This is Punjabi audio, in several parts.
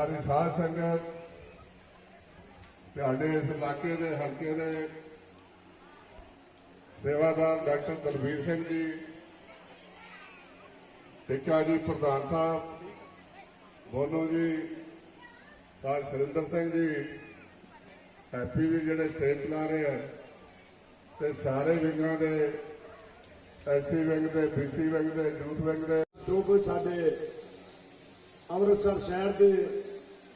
ਸਾਰੀ ਸਾਧ ਸੰਗਤ ਤੁਹਾਡੇ ਇਸ ਇਲਾਕੇ ਦੇ ਹਲਕੇ ਦੇ ਸੇਵਾਦਾਰ ਡਾਕਟਰ ਦਲਬੀਰ ਸਿੰਘ ਜੀ ਟਿੱਕਾ ਜੀ ਪ੍ਰਧਾਨ ਸਾਹਿਬ ਬੋਨੋ ਜੀ, ਸਾਰ ਸੁਰਿੰਦਰ ਸਿੰਘ ਜੀ ਹੈਪੀ ਜੀ ਜਿਹੜੇ ਸਟੇਜ ਚਲਾ ਰਹੇ ਆ ਤੇ ਸਾਰੇ ਵਿੰਗਾਂ ਦੇ ਐਸਸੀ ਵਿੰਗ ਦੇ ਬੀਸੀ ਵਿੰਗ ਦੇ ਯੂਥ ਵਿੰਗ ਦੇ। ਜੋ ਕੋਈ ਸਾਡੇ ਅੰਮ੍ਰਿਤਸਰ ਸ਼ਹਿਰ ਦੇ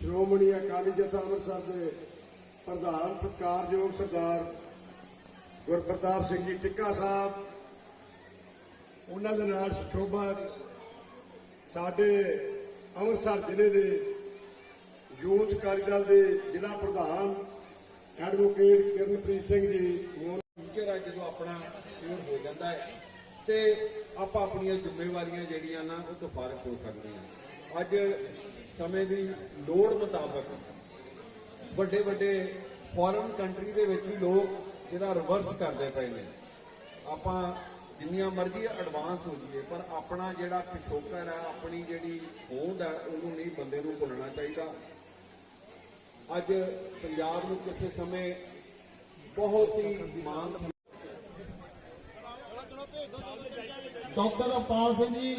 ਸ਼੍ਰੋਮਣੀ ਅਕਾਲੀ ਜਥਾ ਅੰਮ੍ਰਿਤਸਰ ਦੇ ਪ੍ਰਧਾਨ ਸਤਿਕਾਰਯੋਗ ਸਰਦਾਰ ਗੁਰਪ੍ਰਤਾਪ ਸਿੰਘ ਜੀ ਟਿੱਕਾ ਸਾਹਿਬ, ਉਹਨਾਂ ਦੇ ਨਾਲ ਸ਼ੋਭਾ ਸਾਡੇ ਅੰਮ੍ਰਿਤਸਰ ਜ਼ਿਲ੍ਹੇ ਦੇ ਯੂਥ ਅਕਾਲੀ ਦਲ ਦੇ ਜ਼ਿਲ੍ਹਾ ਪ੍ਰਧਾਨ ਐਡਵੋਕੇਟ ਕਿਰਨਪ੍ਰੀਤ ਸਿੰਘ ਜੀ ਮੋਹਨ ਫਿਊਚਰ ਆ ਜਦੋਂ ਆਪਣਾ ਸਕੂਲ ਹੋ ਜਾਂਦਾ ਹੈ ਤੇ ਆਪਾਂ ਆਪਣੀਆਂ ਜ਼ਿੰਮੇਵਾਰੀਆਂ ਜਿਹੜੀਆਂ ਨਾ ਉਹ ਤੋਂ ਫਾਰਗ ਹੋ ਸਕਦੇ ਹਾਂ ਅੱਜ ਸਮੇਂ ਦੀ ਲੋੜ ਮੁਤਾਬਕ ਵੱਡੇ ਵੱਡੇ ਫੋਰਨ ਕੰਟਰੀ ਦੇ ਵਿੱਚ ਵੀ ਲੋਕ ਜਿਹੜਾ ਰਿਵਰਸ ਕਰਦੇ ਪਏ ਨੇ। ਆਪਾਂ ਜਿੰਨੀਆਂ ਮਰਜ਼ੀ ਐਡਵਾਂਸ ਹੋ ਜਾਈਏ, ਪਰ ਆਪਣਾ ਜਿਹੜਾ ਪਿਛੋਕੜ ਹੈ, ਆਪਣੀ ਜਿਹੜੀ ਹੋਂਦ ਹੈ, ਉਹਨੂੰ ਨਹੀਂ ਬੰਦੇ ਨੂੰ ਭੁੱਲਣਾ ਚਾਹੀਦਾ। ਅੱਜ ਪੰਜਾਬ ਨੂੰ ਕਿਸੇ ਸਮੇਂ ਬਹੁਤ ਹੀ ਮਾਨ ਸੀ ਡਾਕਟਰ ਅਵਤਾਰ ਸਿੰਘ ਜੀ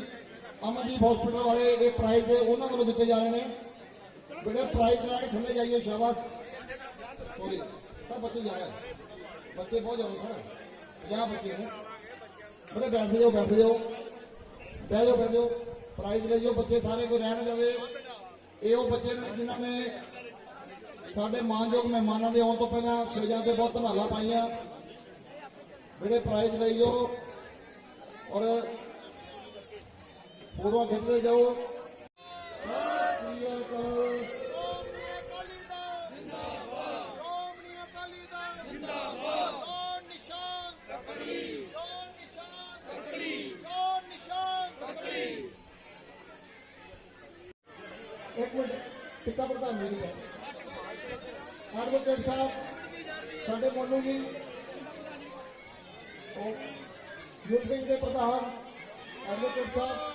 ਅਮਨਦੀਪ ਹਸਪੀਟਲ ਵਾਲੇ, ਇਹ ਪ੍ਰਾਈਜ਼ ਉਹਨਾਂ ਵੱਲੋਂ ਦਿੱਤੇ ਜਾ ਰਹੇ ਨੇ। ਬੜੇ ਪ੍ਰਾਈਜ਼ ਲੈ ਕੇ ਥੱਲੇ ਜਾਈਏ, ਸ਼ਾਬਾਸ਼। ਸੋਰੀ ਸਭ ਬੱਚੇ ਜਾ ਰਹੇ। ਬੱਚੇ ਬਹੁਤ ਜ਼ਿਆਦਾ ਸਰ 50 ਬੱਚੇ ਨੇ। ਬੜੇ ਬੈਠ ਜਾਓ ਬੈਠ ਜਾਓ। ਬਹਿ ਜਾਓ ਬਹਿ ਜਾਓ। ਪ੍ਰਾਈਜ਼ ਲੈ ਜਾਓ, ਬੱਚੇ ਸਾਰੇ ਕੋਈ ਰਹਿ ਨਾ ਜਾਵੇ। ਇਹ ਉਹ ਬੱਚੇ ਨੇ ਜਿਨ੍ਹਾਂ ਨੇ ਸਾਡੇ ਮਾਨਯੋਗ ਮਹਿਮਾਨਾਂ ਦੇ ਆਉਣ ਤੋਂ ਪਹਿਲਾਂ ਸਟੇਜਾਂ ਤੇ ਬਹੁਤ ਧਮਾਲਾਂ ਪਾਈਆਂ। ਬੜੇ ਪ੍ਰਾਈਜ਼ ਲਈ ਜੋ ਔਰ ਫੋਟੋਆਂ ਖਿੱਚਦੇ ਜਾਓ ਸਤਿ ਸ੍ਰੀ ਅਕਾਲ। ਇੱਕ ਮਿੰਟ ਟਿੱਕਾ ਪ੍ਰਧਾਨ ਜੀ ਦਾ ਐਡਵੋਕੇਟ ਸਾਹਿਬ ਸਾਡੇ ਮੋਨੂ ਜੀ ਉਹ ਯੂਥ ਵਿੰਗ ਦੇ ਪ੍ਰਧਾਨ ਐਡਵੋਕੇਟ ਸਾਹਿਬ